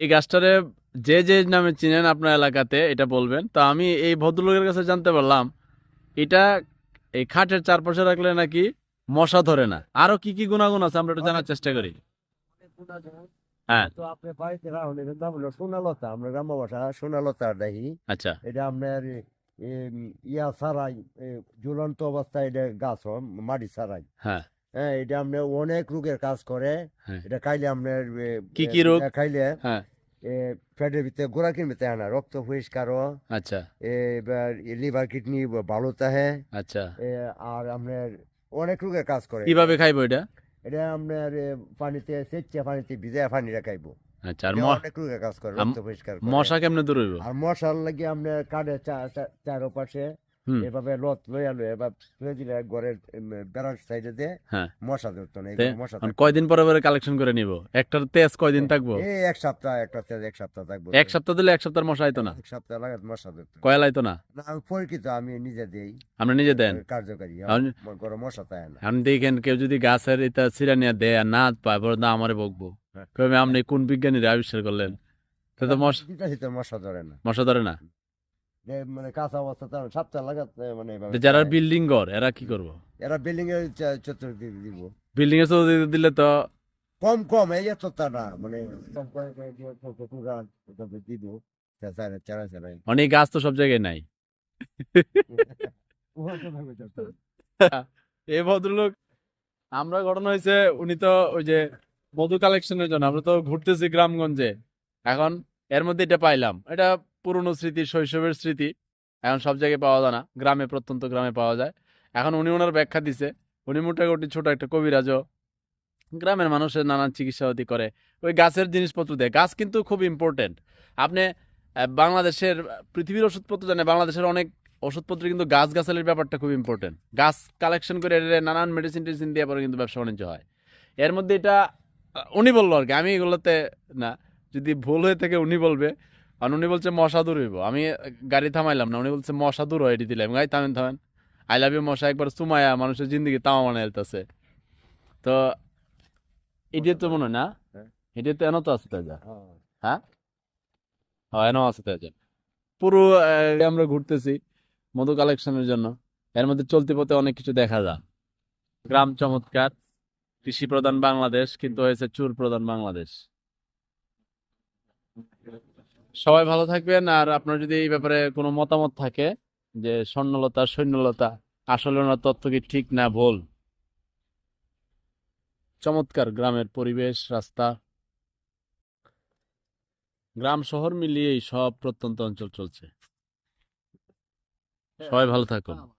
এই গাছটারে যে যে নামে চিনেন আপনার এলাকাতে এটা বলবেন। তো আমি এই ভদ্রলোকের কাছে জানতে পারলাম এটা এই খাটের চারপাশে রাখলে নাকি মশা ধরে না? আরও কি কি গুণাগুণ আছে আমরা একটু জানার চেষ্টা করি। হ্যাঁ। তো আপনি বাড়িতে রাখুন এটার নাম হলো সোনালতা আমরা গ্রাম্য ভাষা সোনালতা দেখি। আচ্ছা। এটা আপনার ইয়া এ, ঝুলন্ত অবস্থায় এটা গাছ মাটি ছাড়াই হ্যাঁ। হ্যাঁ এটা আপনার অনেক রোগের কাজ করে। হ্যাঁ। এটা খাইলে আপনার কি কি রোগ? খাইলে এ, পেটের ভিতরে গোড়াকির ভিতরে আনা রক্ত পরিষ্কারও। আচ্ছা। এবার লিভার কিডনি ভালো থাকে। আচ্ছা। আর আপনার অনেক রোগের কাজ করে। কীভাবে খাইবো এটা? এটা আপনার পানিতে সেচ্ছে পানিতে ভিজে পানি রাখাইবো আচ্ছা আর অনেক রোগের কাজ করে রক্ত পরিষ্কার মশা কেমনে দূর হইব? আর মশার লাগে আপনার কাঠে চারোপাশে এভাবে লত লইয়া লইয়া এবার তুলে দিলে ঘরের বেড়ার সাইডে দিয়ে হ্যাঁ। মশা ধরতো না মশা কয়দিন পরে পরে কালেকশন করে নিব? একটার তেজ কয়দিন থাকব? এই এক সপ্তাহ একটা তেজ এক সপ্তাহ থাকব। এক সপ্তাহ দিলে এক সপ্তাহের মশা আইতো না? এক সপ্তাহ লাগাত মশা ধরতো। কয়লা আইতো না? না আমি পরীক্ষিত আমি নিজে দেই। আপনি নিজে দেন? কার্যকারী আমি- আমার ঘরে মশা তাই না। আপনি দেখেন কেউ যদি গাছের এটা ছিঁড়া নিয়ে দেয় না পায় পরে না আমারে বকবো। হ্যাঁ। কবে আপনি কোন বিজ্ঞানীর আবিষ্কার করলেন? তো মশা মশা ধরে না। মশা ধরে না? যে মানে কাঁচা অবস্থা তো সপ্তাহ লাগাত মানে যারা বিল্ডিং ঘর এরা কি করব? এরা বিল্ডিং এর চতুর্দিক দিব। বিল্ডিং এর চৌদিকে দিলে তো কম কম এই এতটা না মানে কম করে দিব। অনেক গাছ তো সব জায়গায় নাই। এই ভদ্রলোক আমরা ঘটনা হয়েছে উনি তো ওই যে মধু কালেকশনের জন্য আমরা তো ঘুরতেছি গ্রামগঞ্জে। এখন এর মধ্যে এটা পাইলাম। এটা পুরনো স্মৃতি, শৈশবের স্মৃতি, এখন সব জায়গায় পাওয়া যায় না। গ্রামে, প্রত্যন্ত গ্রামে পাওয়া যায়। এখন উনি ওনার ব্যাখ্যা দিছে, উনি মোটামুটি ছোট একটা কবিরাজও। গ্রামের মানুষের নানান চিকিৎসাপাতি করে। ওই গাছের জিনিসপত্র দেয়। গাছ কিন্তু খুব ইম্পর্টেন্ট আপনি বাংলাদেশের, পৃথিবীর ওষুধপত্র জানে বাংলাদেশের অনেক ওষুধপত্র কিন্তু গাছ গাছালির ব্যাপারটা খুব ইম্পর্টেন্ট গাছ কালেকশন করে নানান মেডিসিন টেডিসিন দিয়ে পরে কিন্তু ব্যবসা বাণিজ্য হয়। এর মধ্যে এটা উনি বলল আর কি। আমি এগুলোতে না, যদি ভুল হয়ে থাকে উনি বলবে। আর উনি বলছে মশা দূর হইব। আমি গাড়ি থামাইলাম না উনি বলছে মশা দূর হয় এটি দিলাম। গাড়ি থামেন থামেন। আই লাভ ইউ মশা একবার সুমায়া মানুষের জিন্দিগি তামা মানে এলতেছে তো এটি তো মনে হয় না? হ্যাঁ। এটি তো এনে তো আছে তাই যা। হ্যাঁ। হ্যাঁ? এনও আছে তাই যা। পুরো আমরা ঘুরতেছি মধু কালেকশনের জন্য। এর মধ্যে চলতি পথে অনেক কিছু দেখা যায়। গ্রাম চমৎকার। কৃষি প্রধান বাংলাদেশ কিন্তু হয়েছে চুর প্রধান বাংলাদেশ। সবাই ভালো থাকবেন। আর আপনার যদি এই ব্যাপারে কোনো মতামত থাকে যে স্বর্ণলতা, সৈন্যলতা, আসলে ওনার তথ্য কি ঠিক না ভুল? চমৎকার গ্রামের পরিবেশ, রাস্তা। গ্রাম, শহর মিলিয়েই সব প্রত্যন্ত অঞ্চল চলছে। সবাই ভালো থাকুন।